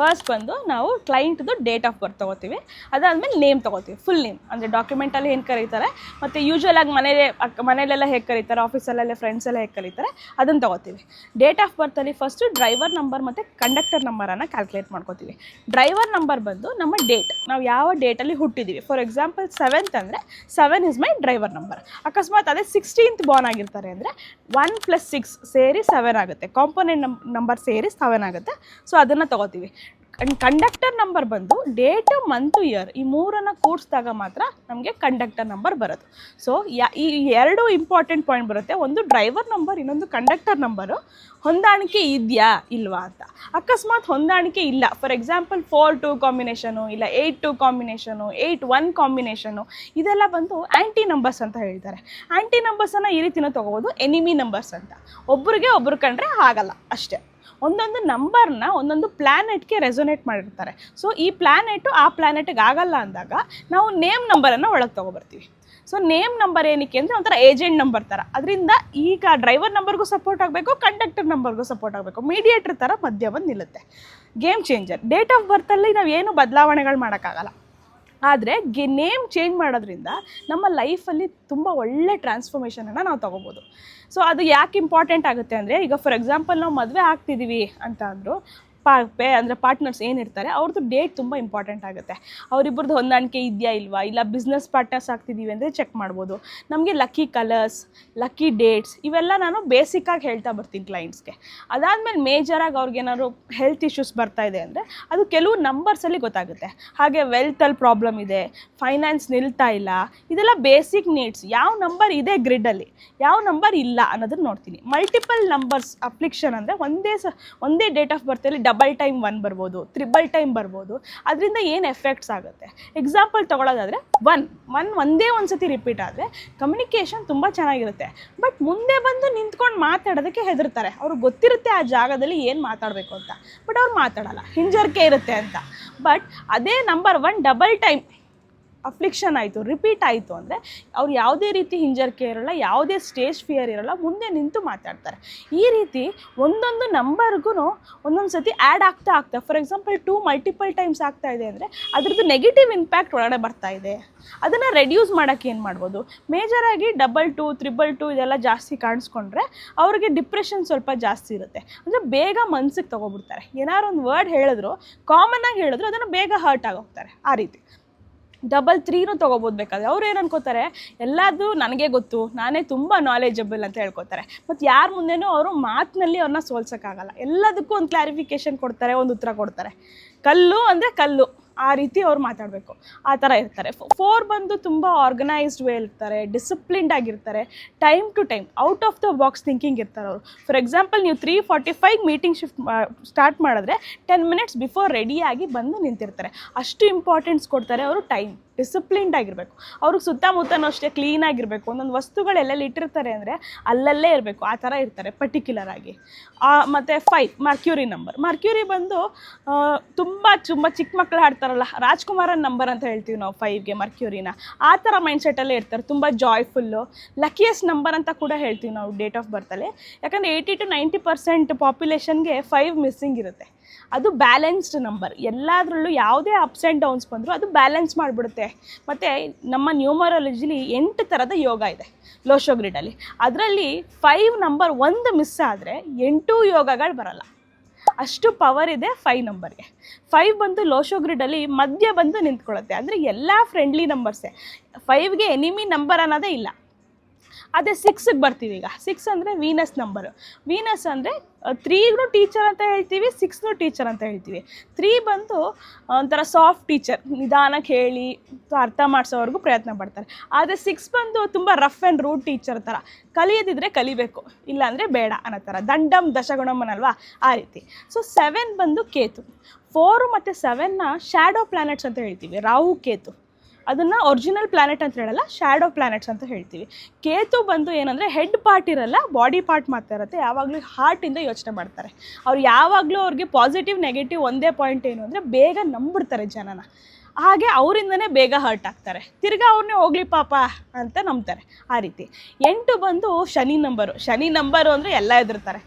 First ಬಂದು ನಾವು ಕ್ಲೈಂಟ್ದು date of birth ತೊಗೋತೀವಿ. ಅದಾದಮೇಲೆ ನೇಮ್ ತೊಗೋತೀವಿ ಫುಲ್ ನೇಮ್ ಅಂದರೆ ಡಾಕ್ಯುಮೆಂಟಲ್ಲಿ ಏನು ಕರೀತಾರೆ, ಮತ್ತು ಯೂಶ್ವಲ್ ಆಗಿ ಮನೇಲಿ, ಅಕ್ಕ ಮನೇಲೆಲ್ಲ ಹೇಗೆ ಕರೀತಾರೆ ಆಫೀಸಲ್ಲೆಲ್ಲ ಫ್ರೆಂಡ್ಸ್ ಎಲ್ಲ ಹೇಗೆ ಕರೀತಾರೆ ಅದನ್ನು ತೊಗೋತೀವಿ. ಡೇಟ್ ಆಫ್ ಬರ್ತಲ್ಲಿ ಫಸ್ಟು ಡ್ರೈವರ್ ನಂಬರ್ ಮತ್ತು ಕಂಡಕ್ಟರ್ ನಂಬರನ್ನು ಕ್ಯಾಲ್ಕುಲೇಟ್ ಮಾಡ್ಕೋತೀವಿ. ಡ್ರೈವರ್ ನಂಬರ್ ಬಂದು ನಮ್ಮ ಡೇಟ್ ನಾವು ಯಾವ ಡೇಟಲ್ಲಿ ಹುಟ್ಟಿದ್ದೀವಿ ಫಾರ್ ಎಕ್ಸಾಂಪಲ್ ಸೆವೆಂತ್ ಅಂದರೆ seven is my driver number ಅಕಸ್ಮಾತ್ ಅದೇ ಸಿಕ್ಸ್ಟೀನ್ತ್ ಬಾರ್ನ್ ಆಗಿರ್ತಾರೆ ಅಂದರೆ ಒನ್ ಪ್ಲಸ್ ಸಿಕ್ಸ್ ಸೇರಿ ಸೆವೆನ್ ಆಗುತ್ತೆ. ಕಾಂಪೋನೆಂಟ್ ನಂಬರ್ ಸೇರಿ ಸೆವೆನ್ ಆಗುತ್ತೆ. ಸೊ ಅದನ್ನು ತೊಗೋತೀವಿ. ಕಂಡಕ್ಟರ್ ನಂಬರ್ ಬಂದು ಡೇಟ್ ಮಂತ್ ಇಯರ್ ಈ ಮೂರನ್ನು ಕೂಡಿಸಿದಾಗ ಮಾತ್ರ ನಮಗೆ ಕಂಡಕ್ಟರ್ ನಂಬರ್ ಬರೋದು ಸೊ ಯಾ ಈ ಎರಡು ಇಂಪಾರ್ಟೆಂಟ್ ಪಾಯಿಂಟ್ ಬರುತ್ತೆ. ಒಂದು ಡ್ರೈವರ್ ನಂಬರ್ ಇನ್ನೊಂದು ಕಂಡಕ್ಟರ್ ನಂಬರು ಹೊಂದಾಣಿಕೆ ಇದೆಯಾ? ಇಲ್ವಾ ಅಂತ. ಅಕಸ್ಮಾತ್ ಹೊಂದಾಣಿಕೆ ಇಲ್ಲ. For example four two combination ಇಲ್ಲ eight two combination eight one combination ಇದೆಲ್ಲ ಬಂದು ಆ್ಯಂಟಿ ನಂಬರ್ಸ್ ಅಂತ ಹೇಳ್ತಾರೆ. ಆ್ಯಂಟಿ ನಂಬರ್ಸನ್ನು ಈ ರೀತಿನೂ ತೊಗೋಬೋದು ಎನಿಮಿ ನಂಬರ್ಸ್ ಅಂತ. ಒಬ್ರಿಗೆ ಒಬ್ರು ಕಂಡ್ರೆ ಆಗಲ್ಲ ಅಷ್ಟೇ. ಒಂದೊಂದು ನಂಬರ್ನ ಒಂದೊಂದು ಪ್ಲ್ಯಾನೆಟ್ಗೆ ರೆಸೊನೇಟ್ ಮಾಡಿರ್ತಾರೆ. ಸೊ ಈ ಪ್ಲ್ಯಾನೆಟು ಆ ಪ್ಲ್ಯಾನೆಟ್ಗೆ ಆಗಲ್ಲ ಅಂದಾಗ ನಾವು ನೇಮ್ ನಂಬರನ್ನು ಒಳಗೆ ತೊಗೊಬರ್ತೀವಿ. ಸೊ ನೇಮ್ ನಂಬರ್ ಏನಕ್ಕೆ ಅಂದರೆ ಒಂಥರ ಏಜೆಂಟ್ ನಂಬರ್ ಥರ ಅದರಿಂದ ಈಗ ಡ್ರೈವರ್ ನಂಬರ್ಗೂ ಸಪೋರ್ಟ್ ಆಗಬೇಕು ಕಂಡಕ್ಟರ್ ನಂಬರ್ಗೂ ಸಪೋರ್ಟ್ ಆಗಬೇಕು. ಮೀಡಿಯೇಟ್ರ್ ಥರ ಮಧ್ಯ ಬಂದು ನಿಲ್ಲುತ್ತೆ ಗೇಮ್ ಚೇಂಜರ್ ಡೇಟ್ ಆಫ್ ಬರ್ತಲ್ಲಿ ನಾವು ಏನು ಬದಲಾವಣೆಗಳು ಮಾಡೋಕ್ಕಾಗಲ್ಲ ಆದರೆ ಗೆ ನೇಮ್ ಚೇಂಜ್ ಮಾಡೋದ್ರಿಂದ ನಮ್ಮ ಲೈಫಲ್ಲಿ ತುಂಬ ಒಳ್ಳೆ ಟ್ರಾನ್ಸ್ಫಾರ್ಮೇಷನನ್ನು ನಾವು ತೊಗೋಬೋದು. ಸೊ ಅದು ಯಾಕೆ ಇಂಪಾರ್ಟೆಂಟ್ ಆಗುತ್ತೆ ಅಂದರೆ ಈಗ ಫಾರ್ ಎಕ್ಸಾಂಪಲ್ ನಾವು ಮದುವೆ ಆಗ್ತಿದ್ದೀವಿ ಅಂತ ಅಂದರು ಪಾ, ಪೇ, ಅಂದರೆ ಪಾರ್ಟ್ನರ್ಸ್ ಏನಿರ್ತಾರೆ ಅವ್ರದ್ದು ಡೇಟ್ ತುಂಬ ಇಂಪಾರ್ಟೆಂಟ್ ಆಗುತ್ತೆ. ಅವರಿಬ್ಬರದ್ದು ಹೊಂದಾಣಿಕೆ ಇದೆಯಾ ಇಲ್ವಾ? ಇಲ್ಲ ಬಿಸ್ನೆಸ್ ಪಾರ್ಟ್ನರ್ಸ್ ಆಗ್ತಿದ್ದೀವಿ ಅಂದರೆ ಚೆಕ್ ಮಾಡ್ಬೋದು. ನಮಗೆ ಲಕ್ಕಿ ಕಲರ್ಸ್ ಲಕ್ಕಿ ಡೇಟ್ಸ್ ಇವೆಲ್ಲ ನಾನು ಬೇಸಿಕ್ಕಾಗಿ ಹೇಳ್ತಾ ಬರ್ತೀನಿ ಕ್ಲೈಂಟ್ಸ್ಗೆ ಅದಾದಮೇಲೆ ಮೇಜರಾಗಿ ಅವ್ರಿಗೇನಾದ್ರು ಹೆಲ್ತ್ ಇಶ್ಯೂಸ್ ಬರ್ತಾ ಇದೆ ಅಂದರೆ, ಅದು ಕೆಲವು ನಂಬರ್ಸಲ್ಲಿ ಗೊತ್ತಾಗುತ್ತೆ. ಹಾಗೆ ವೆಲ್ತಲ್ಲಿ ಪ್ರಾಬ್ಲಮ್ ಇದೆ ಫೈನಾನ್ಸ್ ನಿಲ್ತಾ ಇಲ್ಲ, ಇದೆಲ್ಲ ಬೇಸಿಕ್ ನೀಡ್ಸ್ ಯಾವ ನಂಬರ್ ಇದೆ ಗ್ರಿಡ್ಡಲ್ಲಿ ಯಾವ ನಂಬರ್ ಇಲ್ಲ ಅನ್ನೋದನ್ನ ನೋಡ್ತೀನಿ. ಮಲ್ಟಿಪಲ್ ನಂಬರ್ಸ್ ಅಪ್ಲಿಕ್ಷನ್ ಅಂದರೆ ಒಂದೇ ಸ, ಒಂದೇ ಡೇಟ್ ಆಫ್ ಬರ್ತಲ್ಲಿ ಡಬಲ್ ಟೈಮ್ ಒನ್ ಬರ್ಬೋದು, ತ್ರಿಬಲ್ ಟೈಮ್ ಬರ್ಬೋದು, ಅದರಿಂದ ಏನು ಎಫೆಕ್ಟ್ಸ್ ಆಗುತ್ತೆ? ಎಕ್ಸಾಂಪಲ್ ತೊಗೊಳೋದಾದರೆ ಒನ್ ಒನ್ ಒಂದೇ ಒಂದು ಸತಿ ರಿಪೀಟ್ ಆದರೆ ಕಮ್ಯುನಿಕೇಷನ್ ತುಂಬ ಚೆನ್ನಾಗಿರುತ್ತೆ. ಬಟ್ ಮುಂದೆ ಬಂದು ನಿಂತ್ಕೊಂಡು ಮಾತಾಡೋದಕ್ಕೆ ಹೆದರ್ತಾರೆ. ಅವ್ರಿಗೆ ಗೊತ್ತಿರುತ್ತೆ ಆ ಜಾಗದಲ್ಲಿ ಏನು ಮಾತಾಡಬೇಕು ಅಂತ. ಬಟ್ ಅವ್ರು ಮಾತಾಡೋಲ್ಲ. ಹಿಂಜರಿಕೆ ಇರುತ್ತೆ ಅಂತ. ಬಟ್ ಅದೇ number one double time affliction ಆಯಿತು ರಿಪೀಟ್ ಆಯಿತು ಅಂದರೆ ಅವ್ರು ಯಾವುದೇ ರೀತಿ ಹಿಂಜರಿಕೆ ಇರೋಲ್ಲ, ಯಾವುದೇ ಸ್ಟೇಜ್ ಫಿಯರ್ ಇರೋಲ್ಲ, ಮುಂದೆ ನಿಂತು ಮಾತಾಡ್ತಾರೆ. ಈ ರೀತಿ ಒಂದೊಂದು ನಂಬರ್ಗೂ ಒಂದೊಂದು ಸತಿ ಆ್ಯಡ್ ಆಗ್ತಾ ಆಗ್ತಾ for example two multiple times ಆಗ್ತಾ ಇದೆ ಅಂದರೆ ಅದ್ರದ್ದು ನೆಗೆಟಿವ್ ಇಂಪ್ಯಾಕ್ಟ್ ಒಳಗಡೆ ಬರ್ತಾ ಇದೆ. ಅದನ್ನು ರೆಡ್ಯೂಸ್ ಮಾಡೋಕ್ಕೆ ಏನು ಮಾಡ್ಬೋದು? ಮೇಜರಾಗಿ ಡಬಲ್ ಟು ತ್ರಿಬಲ್ ಟು ಇದೆಲ್ಲ ಜಾಸ್ತಿ ಕಾಣಿಸ್ಕೊಂಡ್ರೆ ಅವ್ರಿಗೆ ಡಿಪ್ರೆಷನ್ ಸ್ವಲ್ಪ ಜಾಸ್ತಿ ಇರುತ್ತೆ. ಅಂದರೆ ಬೇಗ ಮನ್ಸಿಗೆ ತೊಗೊಬಿಡ್ತಾರೆ. ಏನಾದ್ರು ಒಂದು ವರ್ಡ್ ಹೇಳಿದ್ರು ಕಾಮನ್ ಆಗಿ ಹೇಳಿದ್ರು, ಅದನ್ನು ಬೇಗ ಹರ್ಟ್ ಆಗೋಗ್ತಾರೆ. ಆ ರೀತಿ. ಡಬಲ್ ತ್ರೀನೂ ತೊಗೋಬೋದು ಬೇಕಾದ್ರೆ. ಅವ್ರು ಏನು ಅನ್ಕೋತಾರೆ? ಎಲ್ಲದು ನನಗೆ ಗೊತ್ತು, ನಾನೇ ತುಂಬ ನಾಲೆಜಬಲ್ ಅಂತ ಹೇಳ್ಕೊತಾರೆ. ಮತ್ತು ಯಾರ ಮುಂದೆನೂ ಅವರು ಮಾತಿನಲ್ಲಿ ಅವ್ರನ್ನ ಸೋಲ್ಸೋಕ್ಕಾಗಲ್ಲ. ಎಲ್ಲದಕ್ಕೂ ಒಂದು ಕ್ಲಾರಿಫಿಕೇಷನ್ ಕೊಡ್ತಾರೆ, ಒಂದು ಉತ್ತರ ಕೊಡ್ತಾರೆ. ಕಲ್ಲು ಅಂದರೆ ಕಲ್ಲು. ಆ ರೀತಿ ಅವ್ರು ಮಾತಾಡಬೇಕು. ಆ ಥರ ಇರ್ತಾರೆ. ಫೋರ್ ಬಂದು ತುಂಬ ಆರ್ಗನೈಸ್ಡ್ ವೇ ಇರ್ತಾರೆ ಡಿಸಿಪ್ಲಿನ್ಡ್ ಆಗಿರ್ತಾರೆ time to time out of the box thinking ಇರ್ತಾರೆ ಅವರು. ಫಾರ್ ಎಕ್ಸಾಂಪಲ್ ನೀವು three forty five meeting shift start ಮಾಡಿದ್ರೆ ಟೆನ್ ಮಿನಿಟ್ಸ್ ಬಿಫೋರ್ ರೆಡಿಯಾಗಿ ಬಂದು ನಿಂತಿರ್ತಾರೆ. ಅಷ್ಟು ಇಂಪಾರ್ಟೆನ್ಸ್ ಕೊಡ್ತಾರೆ ಅವರು ಟೈಮ್ ಡಿಸಿಪ್ಲಿನ್ಡ್ ಆಗಿರಬೇಕು. ಅವ್ರಿಗೆ ಸುತ್ತಮುತ್ತನೂ ಅಷ್ಟೇ ಕ್ಲೀನಾಗಿರಬೇಕು ಒಂದೊಂದು ವಸ್ತುಗಳೆಲ್ಲೆಲ್ಲಿ ಇಟ್ಟಿರ್ತಾರೆ ಅಂದರೆ ಅಲ್ಲಲ್ಲೇ ಇರಬೇಕು. ಆ ಥರ ಇರ್ತಾರೆ ಪರ್ಟಿಕ್ಯುಲರ್ ಆಗಿ. ಮತ್ತು ಫೈವ್ ಮರ್ಕ್ಯೂರಿ ನಂಬರ್ ಮರ್ಕ್ಯೂರಿ ಬಂದು ತುಂಬ ತುಂಬ ಚಿಕ್ಕ ಮಕ್ಕಳು ಆಡ್ತಾರಲ್ಲ ರಾಜ್ಕುಮಾರನ್ ನಂಬರ್ ಅಂತ ಹೇಳ್ತೀವಿ ನಾವು ಫೈವ್ಗೆ ಮರ್ಕ್ಯೂರಿನ ಆ ಥರ ಮೈಂಡ್ಸೆಟ್ಟಲ್ಲೇ ಇರ್ತಾರೆ. ತುಂಬ ಜಾಯ್ಫುಲ್ಲು ಲಕ್ಕಿಯಸ್ಟ್ ನಂಬರ್ ಅಂತ ಕೂಡ ಹೇಳ್ತೀವಿ ನಾವು ಡೇಟ್ ಆಫ್ ಬರ್ತಲ್ಲಿ ಯಾಕಂದರೆ ಏಯ್ಟಿ ಟು ನೈಂಟಿ ಪರ್ಸೆಂಟ್ ಪಾಪ್ಯುಲೇಷನ್ಗೆ ಫೈವ್ ಮಿಸ್ಸಿಂಗ್ ಇರುತ್ತೆ. ಅದು ಬ್ಯಾಲೆನ್ಸ್ಡ್ ನಂಬರ್ ಎಲ್ಲದರಲ್ಲೂ ಯಾವುದೇ ಅಪ್ಸ್ ಆ್ಯಂಡ್ ಡೌನ್ಸ್ ಬಂದರೂ ಅದು ಬ್ಯಾಲೆನ್ಸ್ ಮಾಡಿಬಿಡುತ್ತೆ. ಮತ್ತು ನಮ್ಮ ನ್ಯೂಮರಾಲಜಿಲಿ ಎಂಟು ಥರದ ಯೋಗ ಇದೆ, ಲೋಶೋ ಗ್ರಿಡಲ್ಲಿ ಅದರಲ್ಲಿ ಫೈವ್ ನಂಬರ್ ಒಂದು ಮಿಸ್ ಆದರೆ ಎಂಟು ಯೋಗಗಳು ಬರಲ್ಲ. ಅಷ್ಟು ಪವರ್ ಇದೆ ಫೈವ್ ನಂಬರ್ಗೆ ಫೈವ್ ಬಂದು ಲೋಶೋ ಗ್ರಿಡಲ್ಲಿ ಮಧ್ಯ ಬಂದು ನಿಂತ್ಕೊಳ್ಳುತ್ತೆ. ಅಂದರೆ ಎಲ್ಲ ಫ್ರೆಂಡ್ಲಿ ನಂಬರ್ಸೇ ಫೈವ್ಗೆ ಎನಿಮಿ ನಂಬರ್ ಅನ್ನೋದೇ ಇಲ್ಲ. ಅದೇ ಸಿಕ್ಸಿಗೆ ಬರ್ತೀವಿ ಈಗ. ಸಿಕ್ಸ್ ಅಂದರೆ ವೀನಸ್ ನಂಬರು ವೀನಸ್ ಅಂದರೆ ತ್ರೀಗೂ ಟೀಚರ್ ಅಂತ ಹೇಳ್ತೀವಿ ಸಿಕ್ಸ್ನು ಟೀಚರ್ ಅಂತ ಹೇಳ್ತೀವಿ. ತ್ರೀ ಬಂದು ಒಂಥರ ಸಾಫ್ಟ್ ಟೀಚರ್ ನಿಧಾನಕ್ಕೆ ಹೇಳಿ ಅರ್ಥ ಮಾಡಿಸೋವರೆಗೂ ಪ್ರಯತ್ನ ಪಡ್ತಾರೆ. ಆದರೆ ಸಿಕ್ಸ್ ಬಂದು ತುಂಬ ರಫ್ ಆ್ಯಂಡ್ ರೂಡ್ ಟೀಚರ್ ಥರ ಕಲಿಯೋದಿದ್ರೆ ಕಲಿಬೇಕು, ಇಲ್ಲಾಂದರೆ ಬೇಡ ಅನ್ನೋ ಥರ ದಂಡಂ ದಶಗುಣಮ್ಮನಲ್ವಾ? ಆ ರೀತಿ. ಸೊ ಸೆವೆನ್ ಬಂದು ಕೇತು. ಫೋರು ಮತ್ತು ಸೆವೆನ್ನ ಶ್ಯಾಡೋ ಪ್ಲ್ಯಾನೆಟ್ಸ್ ಅಂತ ಹೇಳ್ತೀವಿ. ರಾಹು, ಕೇತು. ಅದನ್ನು ಒರಿಜಿನಲ್ ಪ್ಲಾನೆಟ್ ಅಂತ ಹೇಳಲ್ಲ ಶ್ಯಾಡೋ ಪ್ಲಾನೆಟ್ಸ್ ಅಂತ ಹೇಳ್ತೀವಿ. ಕೇತು ಬಂದು ಏನಂದರೆ ಹೆಡ್ ಪಾರ್ಟ್ ಇರಲ್ಲ ಬಾಡಿ ಪಾರ್ಟ್ ಮಾತ್ರ ಇರುತ್ತೆ, ಯಾವಾಗಲೂ ಹಾರ್ಟಿಂದ ಯೋಚನೆ ಮಾಡ್ತಾರೆ. ಅವ್ರು ಯಾವಾಗಲೂ ಅವ್ರಿಗೆ ಪಾಸಿಟಿವ್ ನೆಗೆಟಿವ್ ಒಂದೇ ಪಾಯಿಂಟ್ ಏನು ಅಂದರೆ ಬೇಗ ನಂಬಿಡ್ತಾರೆ ಜನನ. ಹಾಗೆ ಅವರಿಂದನೇ ಬೇಗ ಹರ್ಟ್ ಆಗ್ತಾರೆ. ತಿರ್ಗಾ ಅವ್ರನ್ನೇ ಹೋಗ್ಲಿ ಪಾಪ ಅಂತ ನಂಬ್ತಾರೆ ಆ ರೀತಿ. ಎಂಟು ಬಂದು ಶನಿ ನಂಬರು ಶನಿ ನಂಬರು ಅಂದರೆ ಎಲ್ಲ ಹೆದರ್ತಾರೆ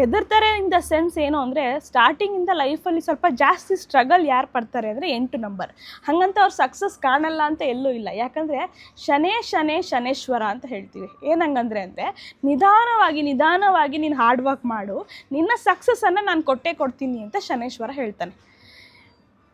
ಹೆದರ್ತಾರೆ ಇನ್ ದ ಸೆನ್ಸ್ ಏನು ಅಂದರೆ ಸ್ಟಾರ್ಟಿಂಗಿಂದ ಲೈಫಲ್ಲಿ ಸ್ವಲ್ಪ ಜಾಸ್ತಿ ಸ್ಟ್ರಗಲ್ ಯಾರು ಪಡ್ತಾರೆ ಅಂದರೆ ಎಂಟು ನಂಬರ್ ಹಾಗಂತ ಅವ್ರು ಸಕ್ಸಸ್ ಕಾಣಲ್ಲ ಅಂತ ಎಲ್ಲೂ ಇಲ್ಲ. ಯಾಕಂದರೆ ಶನೇ ಶನೇ, ಶನೇಶ್ವರ ಅಂತ ಹೇಳ್ತೀವಿ. ಏನಂಗಂದ್ರೆ ಅಂದರೆ ನಿಧಾನವಾಗಿ ನಿಧಾನವಾಗಿ ನೀನು ಹಾರ್ಡ್ ವರ್ಕ್ ಮಾಡು. ನಿನ್ನ ಸಕ್ಸಸ್ಸನ್ನು ನಾನು ಕೊಟ್ಟೇ ಕೊಡ್ತೀನಿ ಅಂತ ಶನೇಶ್ವರ ಹೇಳ್ತಾನೆ.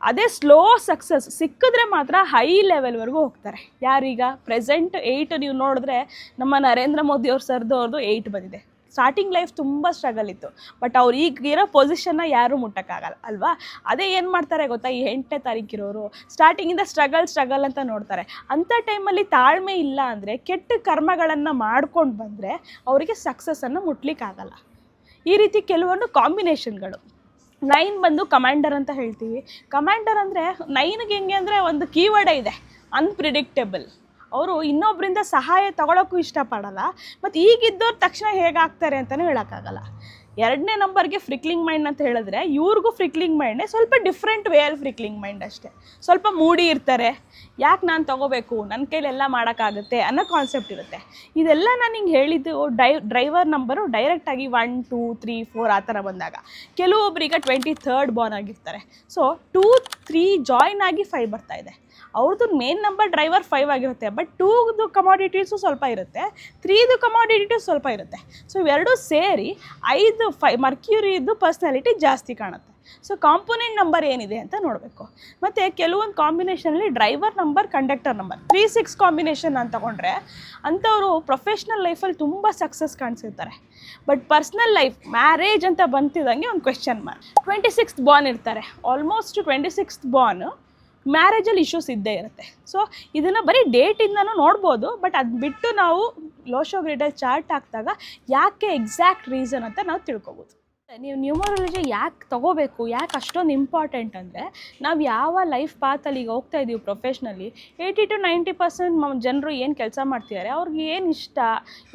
ಅದೇ ಸ್ಲೋ ಸಕ್ಸಸ್ ಸಿಕ್ಕಿದ್ರೆ ಮಾತ್ರ ಹೈ ಲೆವೆಲ್ವರೆಗೂ ಹೋಗ್ತಾರೆ. ಯಾರೀಗ? ಪ್ರೆಸೆಂಟ್ ಏಯ್ಟ್ ನೀವು ನೋಡಿದ್ರೆ ನಮ್ಮ ನರೇಂದ್ರ ಮೋದಿ ಅವ್ರ ಸರ್ದು ಅವ್ರದ್ದು ಏಯ್ಟ್ ಬಂದಿದೆ. ಸ್ಟಾರ್ಟಿಂಗ್ ಲೈಫ್ ತುಂಬ ಸ್ಟ್ರಗಲ್ ಇತ್ತು. ಬಟ್ ಅವ್ರು ಈಗಿರೋ ಪೊಸಿಷನ್ನ ಯಾರೂ ಮುಟ್ಟೋಕ್ಕಾಗಲ್ಲ, ಅಲ್ವಾ? ಅದೇ ಏನು ಮಾಡ್ತಾರೆ ಗೊತ್ತಾ? ಈ ಎಂಟನೇ ತಾರೀಕಿರೋರು ಸ್ಟಾರ್ಟಿಂಗಿಂದ ಸ್ಟ್ರಗಲ್ ಸ್ಟ್ರಗಲ್ ಅಂತ ನೋಡ್ತಾರೆ. ಅಂಥ ಟೈಮಲ್ಲಿ ತಾಳ್ಮೆ ಇಲ್ಲ ಅಂದರೆ, ಕೆಟ್ಟ ಕರ್ಮಗಳನ್ನು ಮಾಡ್ಕೊಂಡು ಬಂದರೆ ಅವರಿಗೆ ಸಕ್ಸಸ್ಸನ್ನು ಮುಟ್ಲಿಕ್ಕಾಗಲ್ಲ. ಈ ರೀತಿ ಕೆಲವೊಂದು ಕಾಂಬಿನೇಷನ್ಗಳು ನೈನ್ ಬಂದು ಕಮಾಂಡರ್ ಅಂತ ಹೇಳ್ತೀವಿ. ಕಮಾಂಡರ್ ಅಂದರೆ ನೈನ್ಗೆ ಹೆಂಗೆ ಅಂದರೆ ಒಂದು ಕೀವರ್ಡೇ ಇದೆ ಅನ್ಪ್ರಿಡಿಕ್ಟೇಬಲ್ ಅವರು ಇನ್ನೊಬ್ಬರಿಂದ ಸಹಾಯ ತಗೊಳ್ಳೋಕ್ಕೂ ಇಷ್ಟಪಡಲ್ಲ ಮತ್ತು ಈಗಿದ್ದವ್ರು ತಕ್ಷಣ ಹೇಗಾಗ್ತಾರೆ ಅಂತಲೂ ಹೇಳೋಕ್ಕಾಗಲ್ಲ. ಎರಡನೇ ನಂಬರ್ಗೆ ಫ್ರಿಕ್ಲಿಂಗ್ ಮೈಂಡ್ ಅಂತ ಹೇಳಿದ್ರೆ, ಇವ್ರಿಗೂ ಫ್ರಿಕ್ಲಿಂಗ್ ಮೈಂಡೇ ಸ್ವಲ್ಪ ಡಿಫ್ರೆಂಟ್ ವೇಯಲ್ಲಿ ಫ್ರಿಕ್ಲಿಂಗ್ ಮೈಂಡ್ ಅಷ್ಟೇ. ಸ್ವಲ್ಪ ಮೂಡಿ ಇರ್ತಾರೆ, ಯಾಕೆ ನಾನು ತಗೋಬೇಕು ನನ್ನ ಕೈಲೆಲ್ಲ ಮಾಡೋಕ್ಕಾಗುತ್ತೆ ಅನ್ನೋ ಕಾನ್ಸೆಪ್ಟ್ ಇರುತ್ತೆ. ಇದೆಲ್ಲ ನಾನು ಹಿಂಗೆ ಹೇಳಿದ್ದು ಡೈ ಡ್ರೈವರ್ ನಂಬರು ಡೈರೆಕ್ಟಾಗಿ ಒನ್ ಟೂ ತ್ರೀ ಫೋರ್ ಆ ಥರ ಬಂದಾಗ. ಕೆಲವೊಬ್ರಿಗೆ ಟ್ವೆಂಟಿ ಥರ್ಡ್ ಬಾರ್ನ್ ಆಗಿರ್ತಾರೆ. ಸೊ ಟೂ ತ್ರೀ ಜಾಯ್ನ್ ಆಗಿ ಫೈವ್ ಬರ್ತಾ ಇದೆ. ಅವ್ರದ್ದು ಮೇನ್ ನಂಬರ್ ಡ್ರೈವರ್ ಫೈವ್ ಆಗಿರುತ್ತೆ. ಬಟ್ ಟೂದು ಕಮಾಡಿಟೀಸು ಸ್ವಲ್ಪ ಇರುತ್ತೆ. ತ್ರೀದು ಕಮಾಡಿಟೀಸ್ ಸ್ವಲ್ಪ ಇರುತ್ತೆ. ಸೊ ಇವೆರಡೂ ಸೇರಿ ಐದು ಫೈ ಮರ್ಕ್ಯೂರಿದು ಪರ್ಸ್ನಾಲಿಟಿ ಜಾಸ್ತಿ ಕಾಣುತ್ತೆ. ಸೊ ಕಾಂಪೊನೆಂಟ್ ನಂಬರ್ ಏನಿದೆ ಅಂತ ನೋಡಬೇಕು. ಮತ್ತು ಕೆಲವೊಂದು ಕಾಂಬಿನೇಷನಲ್ಲಿ driver number conductor number three six combination ಅಂತ ತಗೊಂಡ್ರೆ ಅಂಥವರು ಪ್ರೊಫೆಷ್ನಲ್ ಲೈಫಲ್ಲಿ ತುಂಬ ಸಕ್ಸಸ್ ಕಾಣಿಸಿರ್ತಾರೆ. ಬಟ್ ಪರ್ಸ್ನಲ್ ಲೈಫ್ ಮ್ಯಾರೇಜ್ ಅಂತ ಬಂತಿದ್ದಂಗೆ ಒಂದು question mark twenty sixth born ಇರ್ತಾರೆ. ಆಲ್ಮೋಸ್ಟ್ ಟ್ವೆಂಟಿ ಸಿಕ್ಸ್ತ್ ಬಾರ್ನ್ ಮ್ಯಾರೇಜಲ್ಲಿ ಇಶ್ಯೂಸ್ ಇದ್ದೇ ಇರುತ್ತೆ. ಸೊ ಇದನ್ನು ಬರೀ ಡೇಟಿಂದನೂ ನೋಡ್ಬೋದು ಬಟ್ ಅದು ಬಿಟ್ಟು ನಾವು ಲೋಶೋಗ್ರಿಡಲ್ ಚಾರ್ಟ್ ಹಾಕಿದಾಗ ಯಾಕೆ ಎಕ್ಸಾಕ್ಟ್ ರೀಸನ್ ಅಂತ ನಾವು ತಿಳ್ಕೊಬೋದು. ನೀವು ನ್ಯೂಮರಾಲಜಿ ಯಾಕೆ ತಗೋಬೇಕು, ಯಾಕೆ ಅಷ್ಟೊಂದು ಇಂಪಾರ್ಟೆಂಟ್ ಅಂದರೆ ನಾವು ಯಾವ ಲೈಫ್ ಪಾತಲ್ಲಿ ಈಗ ಹೋಗ್ತಾ ಇದ್ದೀವಿ professionally eighty to ninety percent ಜನರು ಏನು ಕೆಲಸ ಮಾಡ್ತಿದ್ದಾರೆ ಅವ್ರಿಗೆ ಏನು ಇಷ್ಟ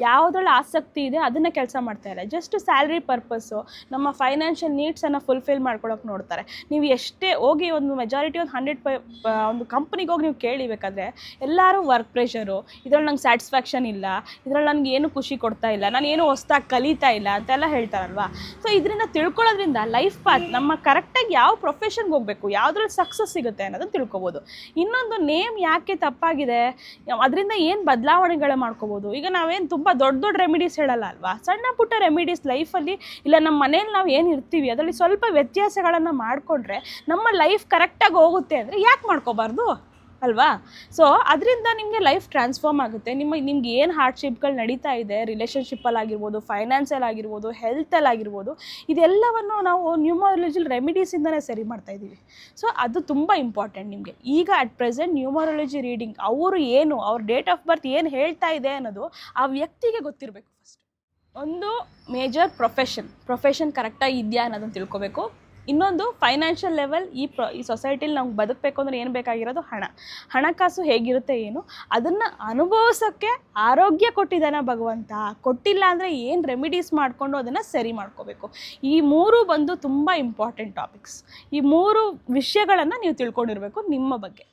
ಯಾವುದ್ರಲ್ಲಿ ಆಸಕ್ತಿ ಇದೆ ಅದನ್ನು ಕೆಲಸ ಮಾಡ್ತಾರೆ ಜಸ್ಟ್ ಸ್ಯಾಲ್ರಿ ಪರ್ಪಸ್ಸು ನಮ್ಮ ಫೈನಾನ್ಷಿಯಲ್ ನೀಡ್ಸನ್ನು ಫುಲ್ಫಿಲ್ ಮಾಡ್ಕೊಳಕ್ಕೆ ನೋಡ್ತಾರೆ. ನೀವು ಎಷ್ಟೇ ಹೋಗಿ ಒಂದು ಮೆಜಾರಿಟಿ ಒಂದು ಹಂಡ್ರೆಡ್ ಪ ಒಂದು ಕಂಪ್ನಿಗೆ ಹೋಗಿ ನೀವು ಕೇಳಿಬೇಕಾದ್ರೆ ಎಲ್ಲರೂ ವರ್ಕ್ ಪ್ರೆಷರು ಇದ್ರಲ್ಲಿ ನಂಗೆ ಸ್ಯಾಟಿಸ್ಫ್ಯಾಕ್ಷನ್ ಇಲ್ಲ ಇದ್ರಲ್ಲಿ ನನಗೆ ಏನು ಖುಷಿ ಕೊಡ್ತಾ ಇಲ್ಲ, ನಾನು ಏನು ಹೊಸ್ದಾಗಿ ಕಲಿತಾ ಇಲ್ಲ ಅಂತೆಲ್ಲ ಹೇಳ್ತಾರಲ್ವಾ? ಸೊ ಇದರಿಂದ ತಿಳ್ಕೊಳ್ಳೋದ್ರಿಂದ ಲೈಫ್ ಪಾತ್ ನಮ್ಮ ಕರೆಕ್ಟಾಗಿ ಯಾವ ಪ್ರೊಫೆಷನ್ಗೆ ಹೋಗಬೇಕು, ಯಾವುದ್ರಲ್ಲಿ ಸಕ್ಸಸ್ ಸಿಗುತ್ತೆ ಅನ್ನೋದನ್ನು ತಿಳ್ಕೊಬೋದು. ಇನ್ನೊಂದು ನೇಮ್ ಯಾಕೆ ತಪ್ಪಾಗಿದೆ, ಅದರಿಂದ ಏನು ಬದಲಾವಣೆಗಳು ಮಾಡ್ಕೋಬೋದು? ಈಗ ನಾವೇನು ತುಂಬ ದೊಡ್ಡ ದೊಡ್ಡ ರೆಮಿಡೀಸ್ ಹೇಳಲ್ಲ ಅಲ್ವಾ? ಸಣ್ಣ ಪುಟ್ಟ ರೆಮಿಡೀಸ್ ಲೈಫಲ್ಲಿ ಇಲ್ಲ ನಮ್ಮ ಮನೇಲಿ ನಾವು ಏನು ಇರ್ತೀವಿ, ಅದರಲ್ಲಿ ಸ್ವಲ್ಪ ವ್ಯತ್ಯಾಸಗಳನ್ನು ಮಾಡಿಕೊಂಡ್ರೆ ನಮ್ಮ ಲೈಫ್ ಕರೆಕ್ಟಾಗಿ ಹೋಗುತ್ತೆ ಅಂದರೆ ಯಾಕೆ ಮಾಡ್ಕೋಬಾರ್ದು? ಅಲ್ವಾ? ಸೊ ಅದರಿಂದ ನಿಮಗೆ ಲೈಫ್ ಟ್ರಾನ್ಸ್ಫಾರ್ಮ್ ಆಗುತ್ತೆ. ನಿಮ್ಮ, ನಿಮ್ಗೆ ಏನು ಹಾರ್ಡ್ಶಿಪ್ಗಳು ನಡೀತಾ ಇದೆ ರಿಲೇಷನ್ಶಿಪ್ಪಲ್ಲಿ ಆಗಿರ್ಬೋದು ಫೈನಾನ್ಸಲ್ಲಿ ಆಗಿರ್ಬೋದು ಹೆಲ್ತಲ್ಲಿ ಆಗಿರ್ಬೋದು, ಇದೆಲ್ಲವನ್ನು ನಾವು ನ್ಯೂಮರಾಲಜಿಲ್ ರೆಮಿಡೀಸಿಂದನೇ ಸರಿ ಮಾಡ್ತಾ ಇದ್ದೀವಿ. ಸೊ ಅದು ತುಂಬ ಇಂಪಾರ್ಟೆಂಟ್ ನಿಮಗೆ. ಈಗ ಅಟ್ ಪ್ರೆಸೆಂಟ್ ನ್ಯೂಮರಾಲಜಿ ರೀಡಿಂಗ್ ಅವರು ಏನು, ಅವ್ರ ಡೇಟ್ ಆಫ್ ಬರ್ತ್ ಏನು ಹೇಳ್ತಾ ಇದೆ ಅನ್ನೋದು ಆ ವ್ಯಕ್ತಿಗೆ ಗೊತ್ತಿರಬೇಕು ಫಸ್ಟ್ ಒಂದು ಮೇಜರ್ ಪ್ರೊಫೆಷನ್ ಪ್ರೊಫೆಷನ್ ಕರೆಕ್ಟಾಗಿ ಇದೆಯಾ ಅನ್ನೋದನ್ನು ತಿಳ್ಕೊಬೇಕು. ಇನ್ನೊಂದು ಫೈನಾನ್ಷಿಯಲ್ ಲೆವೆಲ್ ಈ ಪ್ರ ಈ ಸೊಸೈಟಿಲಿ ನಮ್ಗೆ ಬದುಕಬೇಕು ಅಂದರೆ ಏನು ಬೇಕಾಗಿರೋದು ಹಣ. ಹಣಕಾಸು ಹೇಗಿರುತ್ತೆ ಏನು? ಅದನ್ನು ಅನುಭವಿಸೋಕ್ಕೆ ಆರೋಗ್ಯ ಕೊಟ್ಟಿದ್ದಾನೆ ಭಗವಂತ. ಕೊಟ್ಟಿಲ್ಲ ಅಂದರೆ ಏನು ರೆಮಿಡೀಸ್ ಮಾಡಿಕೊಂಡು ಅದನ್ನು ಸರಿ ಮಾಡ್ಕೋಬೇಕು? ಈ ಮೂರು ಬಂದು ತುಂಬ ಇಂಪಾರ್ಟೆಂಟ್ ಟಾಪಿಕ್ಸ್ ಈ ಮೂರು ವಿಷಯಗಳನ್ನು ನೀವು ತಿಳ್ಕೊಂಡಿರಬೇಕು ನಿಮ್ಮ ಬಗ್ಗೆ.